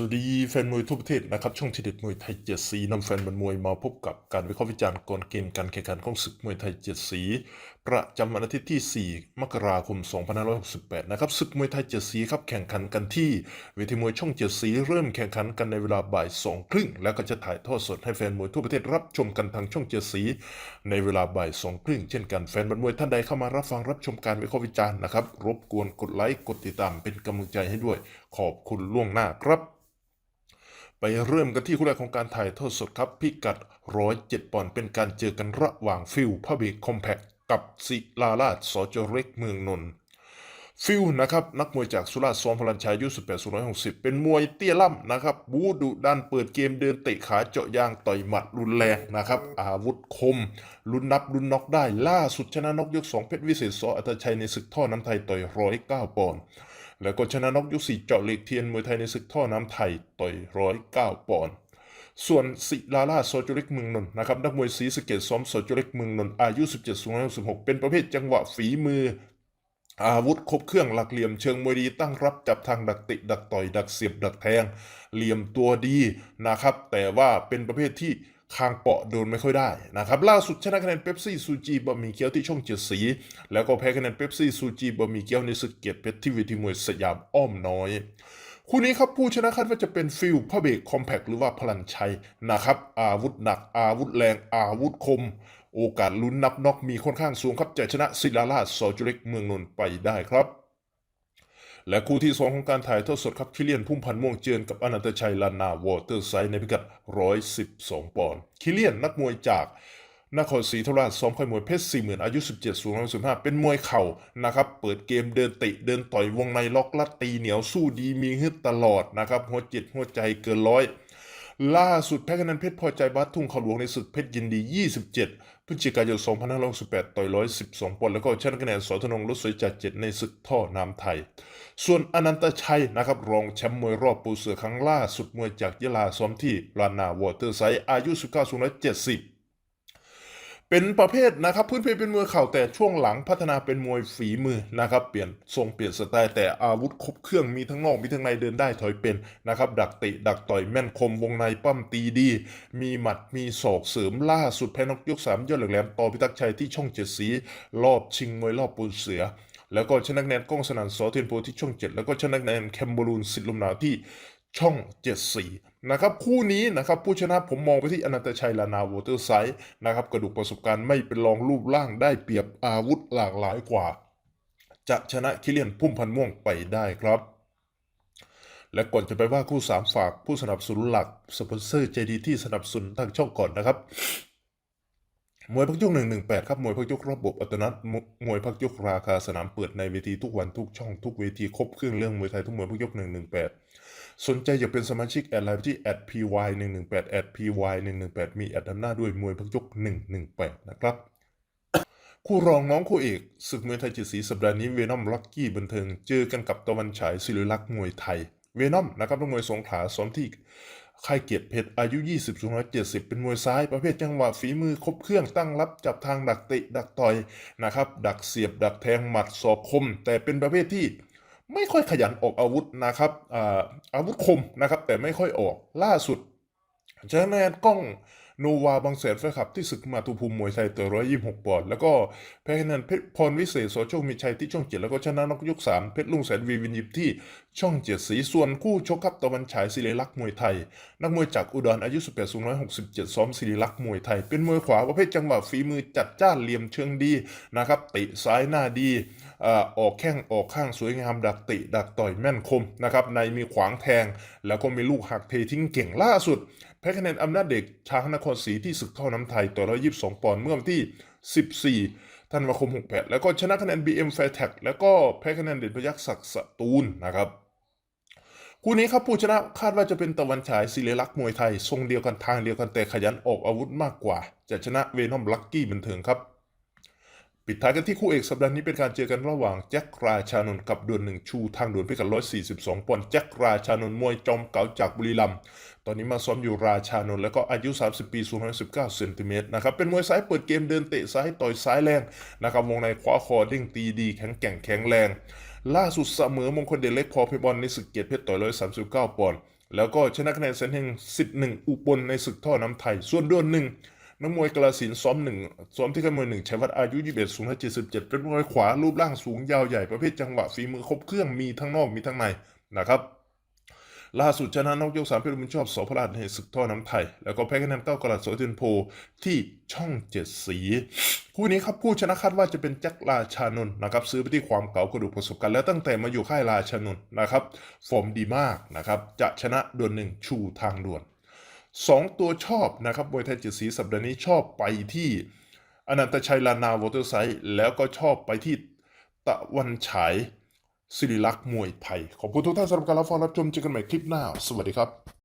สวัสดีแฟนมวยทั่วประเทศนะครับ ช่องทีเด็ดมวยไทยเจ็ดสีนำแฟนบันมวยมาพบกับการวิเคราะห์วิจารณ์ก่อนเกมการแข่งขันของศึกมวยไทยเจ็ดสี ประจำวันอาทิตย์ที่ 4 มกราคม 2568 นะครับศึกมวยไทยเจ็ดสีครับแข่งขันกันที่เวทีมวยช่องเจ็ดสีเริ่มแข่งขันกันในเวลาบ่ายสองครึ่งแล้วก็จะถ่ายทอดสดให้แฟนมวยทั่วประเทศรับชมกันทางช่องเจ็ดสีในเวลาบ่ายสองครึ่งเช่นกันแฟนบันมวยท่านใดเข้ามารับฟังรับชมการวิเคราะห์วิจารณ์นะครับรบกวนกดไลค์กดติดตามเป็นกำลังใจให้ด้วย ขอบคุณล่วงหน้าครับ ไปเริ่มกันที่คู่แรกของการถ่ายทอดสดครับ พิกัด 107 ปอนด์เป็นการเจอกันระหว่างฟิลพาเบกคอมแพคกับศิลาราชสจเล็กเมืองนนท์ฟิลนะครับนักมวยจากสุราษฎร์ซ้อมพลันชัยอายุ18 160 เป็นมวยเตี้ยล่ำนะครับบูดุดันเปิดเกมเดินเตะขาเจาะยางต่อยหมัดรุนแรงนะครับอาวุธคมลุ้นนับลุ้นน็อกได้ล่าสุดชนะน็อกยก 2 เพชรวิเศษสออัตชัยในศึกท่อน้ำไทยต่อย 109 ปอนด์ แล้วก็ชนะนกยุสี่เจาะเหล็กเทียนมวยไทยในศึกท่อน้ำไทยต่อยร้อยเก้าปอนด์ส่วนศิลาราโซจูเล็กเมืองนนท์นะครับนักมวยศรีสเกดซ้อมโซจูเล็กเมืองนนท์อายุ 17สูง116เป็นประเภทจังหวะฝีมือ อาวุธครบเครื่องหลักเหลี่ยมเชิงมวยดีตั้งรับจับทางดักติดักต่อยดักเสียบดักแทง เหลี่ยมตัวดีนะครับ แต่ว่าเป็นประเภทที่ คางเปาะโดนไม่ค่อยได้นะครับล่าสุดชนะคะแนนเป๊ปซี่ซูจีบะหมี่เกี๊ยวที่ช่องเจ็ดสี แล้วก็แพ้คะแนนเป๊ปซี่ซูจีบะหมี่เกี๊ยวในศึกเกียรติเพชรที่เวทีมวยสยามอ้อมน้อยคู่นี้ครับผู้ชนะคาดว่าจะเป็นฟิลพระเบกคอมแพคหรือว่าพลันชัยนะครับ อาวุธหนัก อาวุธแรง อาวุธคม โอกาสลุ้นนับน็อกมีค่อนข้างสูงครับจะชนะศิลาราชสอจุเล็กเมืองนนท์ไปได้ครับ และคู่ที่ 2 ของการถ่ายทอดสดครับคิเลียนพุ่มพันธ์ม่วงเจือนกับอนันตชัยลานาวอเตอร์ไซด์ในพิกัด 112 ปอนด์คิเลียนนักมวยจากนครศรีธรรมราชซ้อมค่อยมวยเพชร40,000อายุ 17 สูง115 เป็นมวยเข่านะครับ เปิดเกมเดินเตะเดินต่อยวงในล็อกลัดตีเหนียวสู้ดีมีฮึดตลอดนะครับ หัวจิตหัวใจเกินร้อย ล่าสุดแพ้คะแนนเพชรพอใจบัตทุ่งเขาหลวงในศึกเพชรยินดี 27 พฤศจิกายน 2568 ต่อย 112 ปอนด์แล้วก็ชนะคะแนนสอธนงรถสวยจัดเจ็ดในศึกท่อน้ำไทย ส่วนอนันตชัยนะครับรองแชมป์มวยรอบปูเสือครั้งล่าสุดมวยจากยะลาซ้อมที่ลานนาวอเตอร์ไซด์อายุ 19 สูง170 เป็นประเภทนะครับพื้นเพเป็นมวยเข่าแต่ช่วงหลังพัฒนาเป็นมวยฝีมือนะครับเปลี่ยนทรงเปลี่ยนสไตล์แต่อาวุธครบเครื่องมีทั้งนอกมีทั้งในเดินได้ถอยเป็นนะครับดักเตะดักต่อยแม่นคมวงในปั้มตีดี มีหมัดมีศอกเสริมล่าสุดแพ้นกยกสามยอดเหล็กแหลมต่อพิทักษ์ชัยที่ช่องเจ็ดสีรอบชิงมวยรอบปูนเสือแล้วก็ชนะแนนก้องสนั่นสอเทียนโพที่ช่องเจ็ดแล้วก็ชนะแนนแคมบรูนสิทธิ์ลมหนาวที่ ช่อง 74 นะครับ คู่นี้นะครับผู้ชนะผมมองไปที่อนันตชัยลานาวอเตอร์ไซด์นะครับกระดูกประสบการณ์ไม่เป็นรองรูปร่างได้เปรียบอาวุธหลากหลายกว่า จะชนะคิเลียนพุ่มพันม่วงไปได้ครับและก่อนจะไปว่าคู่สามฝากผู้สนับสนุนหลักสปอนเซอร์ใจดีที่สนับสนุนทางช่องก่อนนะครับ มวยพักยกหนึ่งหนึ่งแปดครับมวยพักยกระบบอัตโนมัติมวยพักยกราคาสนามเปิดในเวทีทุกวันทุกช่องทุกเวทีครบเครื่องเรื่องมวยไทยทุกมวยพักยกหนึ่งหนึ่งแปดสนใจอยากเป็นสมาชิกแอดไลน์ที่ py 1 1 8 py 1 1 8มีแอดนำหน้าด้วยมวยพักยก118นะครับคู่รองน้องคู่เอกศึกมวยไทยจิตสีสัปดาห์นี้เวนอมลักกี้บันเทิงเจอกันกับตะวันฉายศิริลักษ์มวยไทยเวนอมนะครับนักมวยสงขลาซ้อมที่ ค่ายเกียรติเพชรอายุ 20สูง170 เป็นมวยซ้ายประเภทจังหวะฝีมือครบเครื่องตั้งรับจับทางดักเตะดักต่อยนะครับ ดักเสียบดักแทงหมัดศอกคม แต่เป็นประเภทที่ไม่ค่อยขยันออกอาวุธนะครับอาอาวุธคมนะครับ แต่ไม่ค่อยออกล่าสุดชนะแนนกล้อง โนวาบางแสนแฟนคลับที่ศึกมาตุภูมิมวยไทยต่อร้อยยี่หกปอนด์แล้วก็แพ้คะแนนเพชรพรวิเศษโสโชคมีชัยที่ช่องเจ็ดแล้วก็ชนะนกยกสามเพชรลุงแสนวีวินยิบที่ช่องเจ็ดสีส่วนคู่ชกครับตะวันฉายศิริลักษ์มวยไทย นักมวยจากอุดรอายุ18สูง167ซ้อมศิริลักษ์มวยไทย เป็นมวยขวาประเภทจังหวะฝีมือจัดจ้านเหลี่ยมเชิงดีนะครับตะซ้ายหน้าดีอ่าออกแข้งออกข้างสวยงามดักตะดักต่อยแม่นคมนะครับในมีขวางแทง แล้วก็มีลูกหักเททิ้งเก่งล่าสุด แพ้คะแนนอำนาจเด็กช้างนครศรีที่ศึกท่อน้ำไทยต่อร้อยยีสิบสองปอนด์เมื่อวันที่สิบสี่ธันวาคมหกแปดแล้วก็ชนะคะแนน BM f a i r t a g แล้วก็แพ้คะแนนเด่นพยักษ์ศักดิ์สตูลนะครับคู่นี้ครับผู้ชนะคาดว่าจะเป็นตะวันฉายศิริลักษ์มวยไทย ทรงเดียวกันทางเดียวกันแต่ขยันออกอาวุธมากกว่า จะชนะเวนอมลักกี้บันเทิงครับ ปิดท้ายกันที่คู่เอกสัปดาห์นี้เป็นการเจอกันระหว่างแจ็คราชานนท์กับดวลหนึ่งชูทางด่วนพิกัด142ปอนด์แจ็คราชานนท์มวยจอมเก่าจากบุรีรัมย์ตอนนี้มาซ้อมอยู่ราชานนท์แล้วก็อายุ 30 ปีสูง19เซนติเมตรนะครับเป็นมวยซ้ายเปิดเกมเดินเตะซ้ายต่อยซ้ายแรงนะครับวงในขวาคอเด้งตีดีแข็งแกร่งแข็งแรง ล่าสุดเสมอมงคลเดชเล็กพอเพบอลในศึกเกียรติเพชรต่อย139ปอนด์แล้วก็ชนะคะแนนเซนเฮงสิทธิ์หนึ่งอุบลในศึกท่อน้ำไทยส่วนดวนหนึ่ง นักมวยกระสินซ้อมหนึ่งซ้อมที่ค่ายมวยหนึ่งชัยวัฒน์อายุ 21 สูง177 เป็นมวยขวารูปร่างสูงยาวใหญ่ประเภทจังหวะฝีมือครบเครื่องมีทั้งนอกมีทั้งในนะครับล่าสุดชนะนอกยกสามเพชรบุญชอบสพราชในศึกท่อน้ำไทย แล้วก็แพ้คะแนนเก้ากระดโสเทนโพที่ช่องเจ็ดสี คู่นี้ครับผู้ชนะคาดว่าจะเป็นแจ็คราชานนท์นะครับ ซื้อไปที่ความเก่ากระดูกประสบการณ์และตั้งแต่มาอยู่ค่ายราชานนท์นะครับ ฟอร์มดีมากนะครับ จะชนะดวลหนึ่งชูทางด่วน สองตัวชอบนะครับมวยไทยจิตสีสัปดาห์นี้ชอบไปที่อนันตชัยลานาวอเตอร์ไซด์แล้วก็ชอบไปที่ตะวันฉายสิริลักษ์มวยไทย ขอบคุณทุกท่านสำหรับการรับฟังรับชมเจอกันใหม่คลิปหน้า สวัสดีครับ